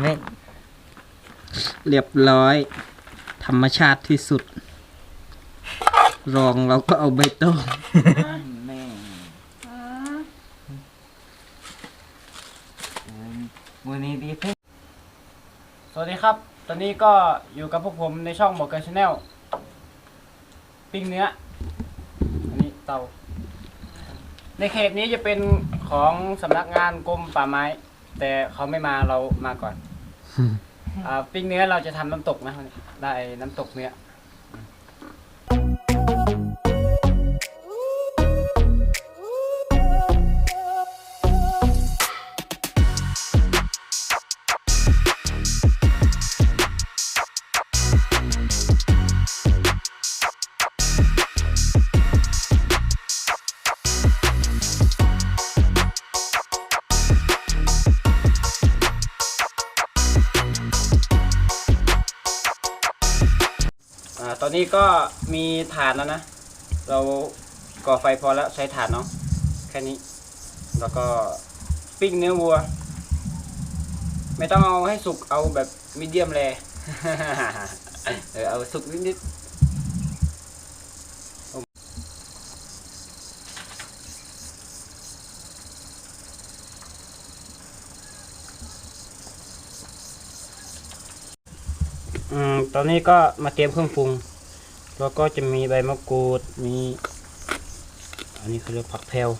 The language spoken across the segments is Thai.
ไหมเรียบร้อย ธรรมชาติที่สุด รองเราก็เอาใบตองแม่มือนี้ดีเพ่สวัสดีครับ ตอนนี้ก็อยู่กับพวกผมในช่องบอกเกอร์ชาแนลปิ้งเนื้อ อันนี้เตา ในเขตนี้จะเป็นของสำนักงานกรมป่าไม้ แต่เขาไม่มาเรามาก่อนอ่าปิ้งเนื้อเราจะทำน้ำตกนะวันนี้ได้น้ำตกเนื้อ อนนี้ก็มีฐานแล้วนะ เราก่อไฟพอแล้วใช้ฐานเนาะแค่นี้ แล้วก็ปิ้งเนื้อวัว ไม่ต้องเอาให้สุกเอาแบบมีเดียมแรเออเอาสุกนิดๆตอนนี้ก็มาเตรียมเครื่องปรุง แล้วก็จะมีใบมะกรูดมีอันนี้เขาเรียกผักแพรว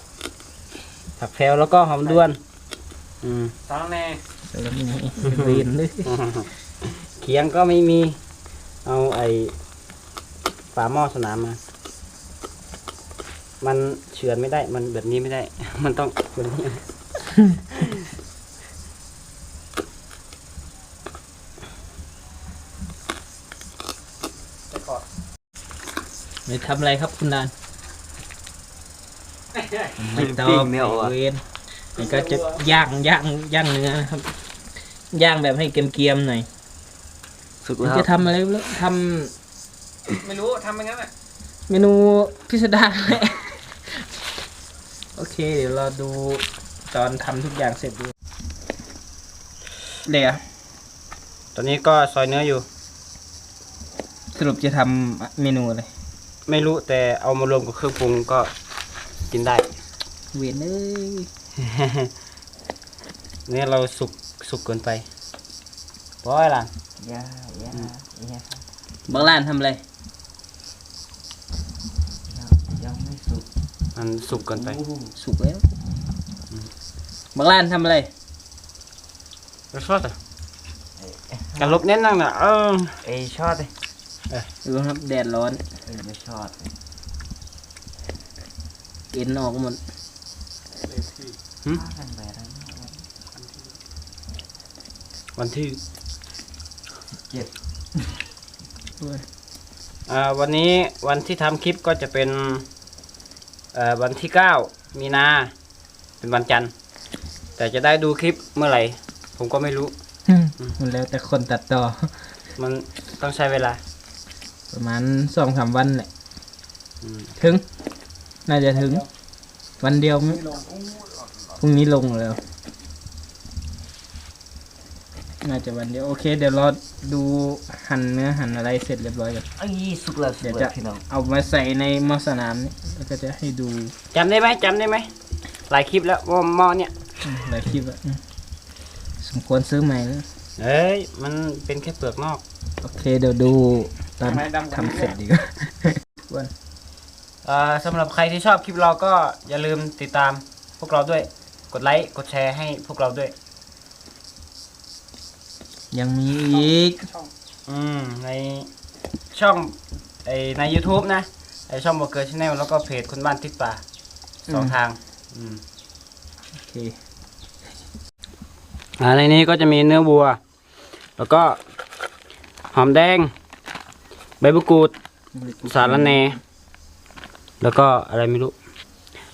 ผักแพรวแล้วก็หอมด้วน อืมสองแน่แล้วนี่เวียนเลยเขียงก็ไม่มี เอาไอ้ฝาหม้อสนามมา มันเฉือนไม่ได้ มันแบบนี้ไม่ได้ มันต้องแบบนี้ ไม่ทำอะไรครับคุณนานไม่ตอปิ้บงเนื้อวัวเวนนี่ก็จะย่างย่างย่างเนื้อนะครับย่างแบบให้เกรียมๆหน่อยสุกมันแล้วจะทำอะไรไม่รู้ทไม่รู้ทำเป็นงั้นแหละำเมนูพิสดารแหละโอเค เดี๋ยวเราดูตอนทำทุกอย่างเสร็จดูเดี๋ยวตอนนี้ก็ซอยเนื้ออยู่ สรุปจะทำเมนูอะไร ไม่รู้แต่เอามารวมกับเครื่องปรุงก็กินได้ เวียนเอ้ยเนื้อเราสุกสุกเกินไปเพราะอะไรล่ะ ยาย่าย่าบางร้านทำอะไรยังไม่สุกมันสุกเกินไปสุกแล้วบางร้านทำอะไร รสชาติกันลบเน้นนั่งน่ะเออเอ้ยชอดเลย ดูครับแดดร้อนเอ้ยไม่ชอดเอ็นออกหมดพากันไปแล้ววันที่เจ็ดอ่าวันนี้วันที่ทำคลิปก็จะเป็นเอ่อวันที่เก้ามีนา เป็นวันจันทร์ แต่จะได้ดูคลิปเมื่อไหร่ ผมก็ไม่รู้ มันแล้วแต่คนตัดต่อ มันต้องใช้เวลา ประมาณสองสามวันแหละอืมถึง น่าจะถึง วันเดียวมั้ยพรุ่งนี้ลงแล้ว น่าจะวันเดียว โอเค เดี๋ยวรอดูหั่นเนื้อหั่นอะไรเสร็จเรียบร้อยก่อนเอ้ยสุกแล้วสุเดี๋ยวกจะแล้วพี่น้องเอามาใส่ในหม้อสนามนี่แล้วก็จะให้ดูจำได้ไหมจำได้ไหมหลายคลิปแล้วว่าหม้อเนี่ยอืมหลายคลิปอะอืมสมควรซื้อใหม่แล้ว เอ้ย มันเป็นแค่เปลือกนอก โอเค เดี๋ยวดู ตอนทำไมดำกว่านี้ทำเสร็จดีกว่าวันเอ่อสำหรับใครที่ชอบคลิปเราก็อย่าลืมติดตามพวกเราด้วย กดไลค์กดแชร์ให้พวกเราด้วย ยังมีอีกอืมในช่องไอใน YouTube นะไอช่องบอกเกอร์ชาแนลแล้วก็เพจคนบ้านทิศป่าสองทาง อืมโอเคอ่าในนี้ก็จะมีเนื้อวัว แล้วก็หอมแดง ใบมะกรูด สาระแหนแล้วก็อะไรไม่รู้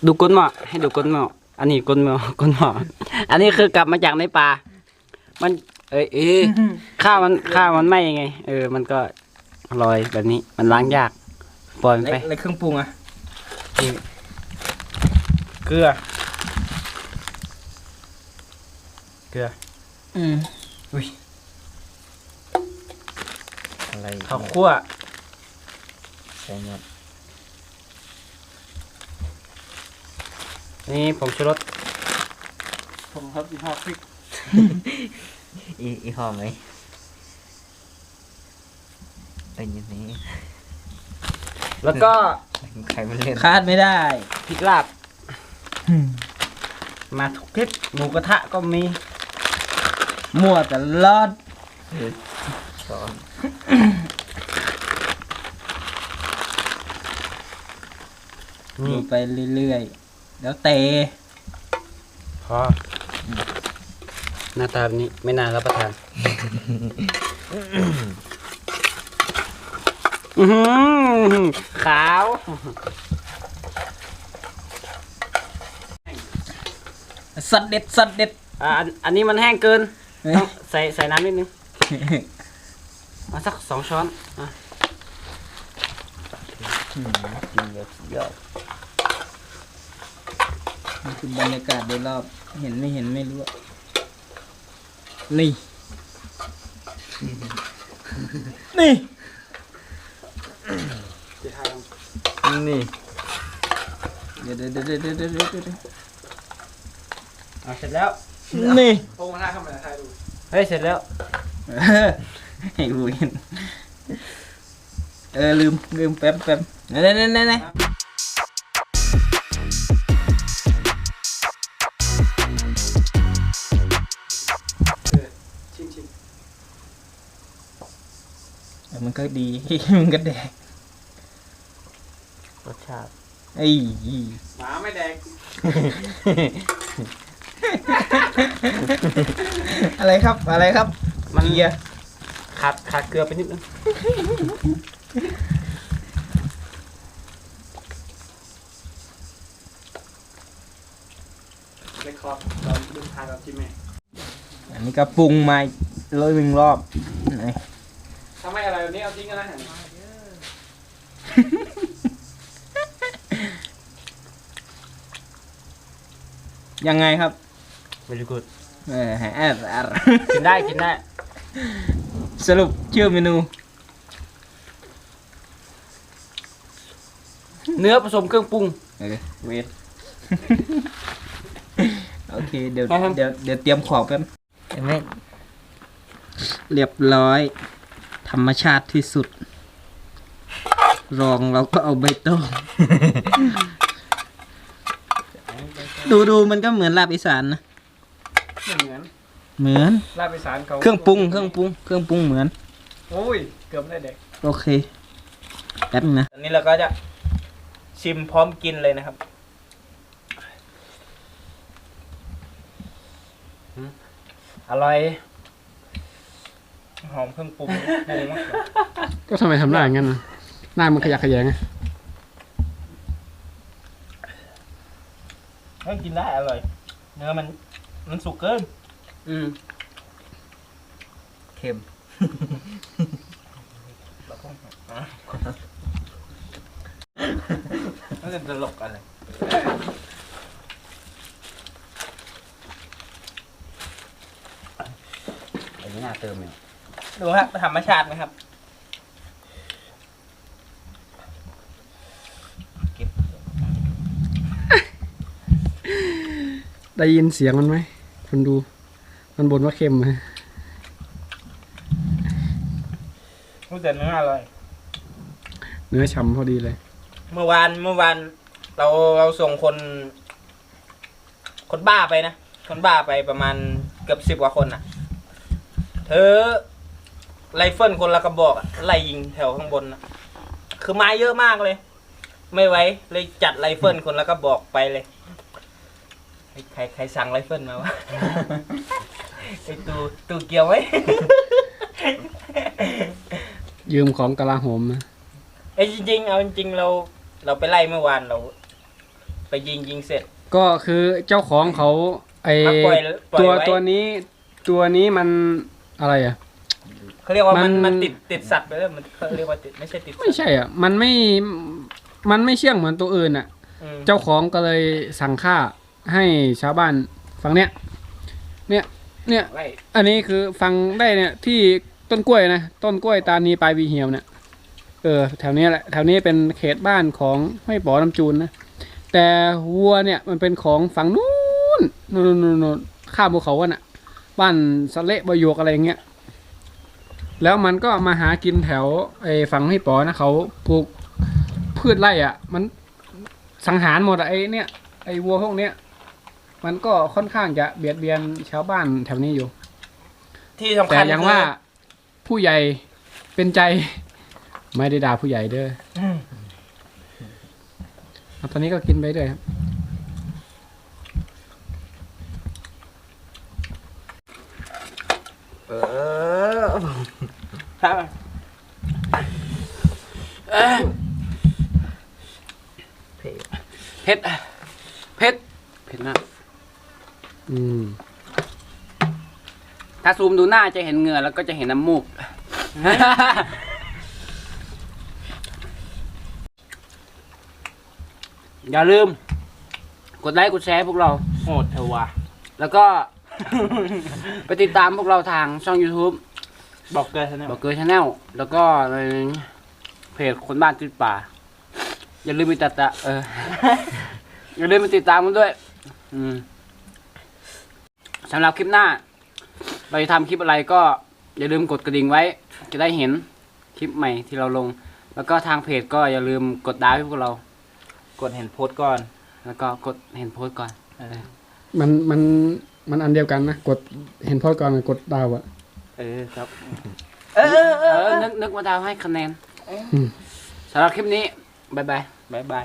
ดูก้นหม้อให้ดูก้นหม้ออันนี้ก้นหม้อก้นหม้ออันนี้คือกลับมาจากในป่า มัน เอ้ยเอ้ยข้าวมันข้าวมันไหมไง เออ มันก็ลอยแบบนี้ มันล้างยาก ปล่อยมันไป แล้วเครื่องปรุงอะเกลือ เกลือ อืมอุ้ยอะไรข้าวคั่ว ใส่หมดนี่ผมชูรสผมครับยี่ห้อพริกอีอีหอมไหมเป็นอยังนี้ แล้วก็ใครมันเล่นคาดไม่ได้พริกลาบ มาทุกทิศหมูกระทะก็มีมั่วแต่ลอดช้อน ดูไปเรื่อยๆ แล้วเตะพอหน้าตาแบบนี้ไม่นานรับประทาน อื้อหือขาว สัดเด็ดสัดเด็ด อ่าอันอันนี้มันแห้งเกินเฮ้ย ต้องใส่ใส่น้ำนิดนึงมาสักสองช้อนอะอืมกิน แบบสุดยอดนี่คือบรรยากาศโดยรอบเห็นไม่เห็นไม่รู้อะนี่ นี่นี่เดี๋ยวเดี๋ยวเดี๋ยวเดี๋ยวเดี๋ยวเดี๋ยวเดี๋ยวเอาเสร็จแล้ว นี่โอ้มาได้เข้ามาถ่ายดูเฮ้ยเสร็จแล้วเออให้กูเห็นเออลืมลืมแป๊บแป๊บ ไหนไหนไหนไหนไหนชิมชิมเออมันก็ดี มันก็แดกรสชาติไอ้หมาไม่แดงอะไรครับอะไรครับมันเกียร์ขาดขาดเกลือไปนิดนึง เรคคอร์ดตอนดูถ่ายแบบจิมแม่ อั นนี้ก็ปรุงมาร้อยหนึ่งรอบไหนทำไมอะไรแบบนี้เอาทิ้งกันนะยังไงครับ very good เออแอดแอดกินได้กินได้ สรุปชื่อเมนู เนื้อผสมเครื่องปรุงเออเวทโอเค เดี๋ยวครับเดี๋ยวเดี๋ยวเตรียมของแป๊บเห็นไหมเรียบร้อย ธรรมชาติที่สุด รองเราก็เอาใบตอง ดูดูมันก็เหมือนลาบอีสานนะ ไม่เหมือนเหมือน ลาบอีสานเขาเครื่องปรุงเครื่องปรุงเครื่องปรุงเหมือน โอ้ย เกือบได้เด็ก โอเค แป๊บนึงนะ ตอนนี้เราก็จะชิมพร้อมกินเลยนะครับ อร่อย หอมเครื่องปรุงปรุงมากก็ทำไมทำได้อย่างนั้นนะหน้ามันขยักขยงไงเฮ้ยกินได้อร่อย เนื้อมัน มันสุกเกิน อืมเค็มมันจะตลกอะไร อันนี้น่า เติมเนี่ยดูฮะธรรมชาติไหมครับ ได้ยินเสียงมันไหมคนดู มันบ่นว่าเค็มไหมรู้แต่เนื้ออร่อย เนื้อฉ่ำพอดีเลย เมื่อวานเมื่อวานเราเราส่งคน คนบ้าไปนะ คนบ้าไปประมาณเกือบสิบกว่าคนอะ เธอไรเฟิลคนละกระบอกอะไล่ยิงแถวข้างบนอะคือไม้เยอะมากเลย ไม่ไหวเลยจัดไรเฟิลคนละกระบอกไปเลย ใครใครใครสั่งไรเฟิลมาวะ ไอตูตูเกี่ยวไว้ยืมของกลาโหมนะไอ้ยจริงๆ เอาจริงๆเรา เราไปไล่เมื่อวานเรา ไปยิงยิงเสร็จ ก็คือเจ้าของเขาไอมาปล่อยปล่อยตัวไว้ ตัวนี้ตัวนี้มัน อะไรอะ เขาเรียกว่ามันมันมันติดติดสัตว์ไปแล้วมันเขาเรียกว่าติดไม่ใช่ติดสัตว์ไม่ใช่อะ มันไม่ มันไม่เชื่องเหมือนตัวอื่นอะ อืมเจ้าของก็เลยสั่งฆ่าให้ชาวบ้านฝั่งเนี้ย เนี่ยไปเนี่ย ไล่อันนี้คือฟังได้เนี่ยที่ต้นกล้วยนะ ต้นกล้วยตานีปลายวีเหี่ยวเนี่ยเออแถวนี้แหละแถวนี้เป็นเขตบ้านของห้วยป๋อน้ำจูนนะ แต่วัวเนี่ยมันเป็นของฝั่งนู้นนู่นนู่นนู่นนู่นข้ามภูเขาอะน่ะ บ้านสะเละบอยกอะไรอย่างเงี้ย แล้วมันก็มาหากินแถวไอ้ฝั่งห้วยป๋อนะเขาปลูกพืชไร่อะ มันสังหารหมดอะไอ้เนี่ยไอ้วัวพวกเนี้ยมันก็ค่อนข้างจะเบียดเบียนชาวบ้านแถวนี้อยู่ ที่สำแต่คัญยังคือว่าผู้ใหญ่เป็นใจ ไม่ได้ด่าผู้ใหญ่เด้ออืมเอาตอนนี้ก็กินไปด้วยครับ เออครับเผ็ดเผ็ดเผ็ดเผ็ดมากอืมถ้าซูมดูหน้าจะเห็นเหงื่อแล้วก็จะเห็นน้ำมูก อย่าลืม กดไลค์กดแชร์พวกเราโหดเอวะแล้วก็ ไปติดตามพวกเราทางช่อง YouTube บอกเกินนะบอกเกอร์ชาแนลแล้วก็ในเพจคนบ้านติดป่า อย่าลืมไปติดตามเออ อย่าลืมไปติดตามกันด้วย อืมสำหรับคลิปหน้า เราจะทำคลิปอะไรก็ อย่าลืมกดกระดิ่งไว้ จะได้เห็นคลิปใหม่ที่เราลง แล้วก็ทางเพจก็อย่าลืมกดดาวให้พวกเรา กดเห็นโพสต์ก่อน แล้วก็กดเห็นโพสต์ก่อน เออ มันมัน มันอันเดียวกันนะกดเห็นโพอก่อนกดดาวอะเออครับ เออเออเอเอออนึกนึกมาดาวให้คะแนนอืมสำหรับคลิปนี้ บ๊ายบายบายบาย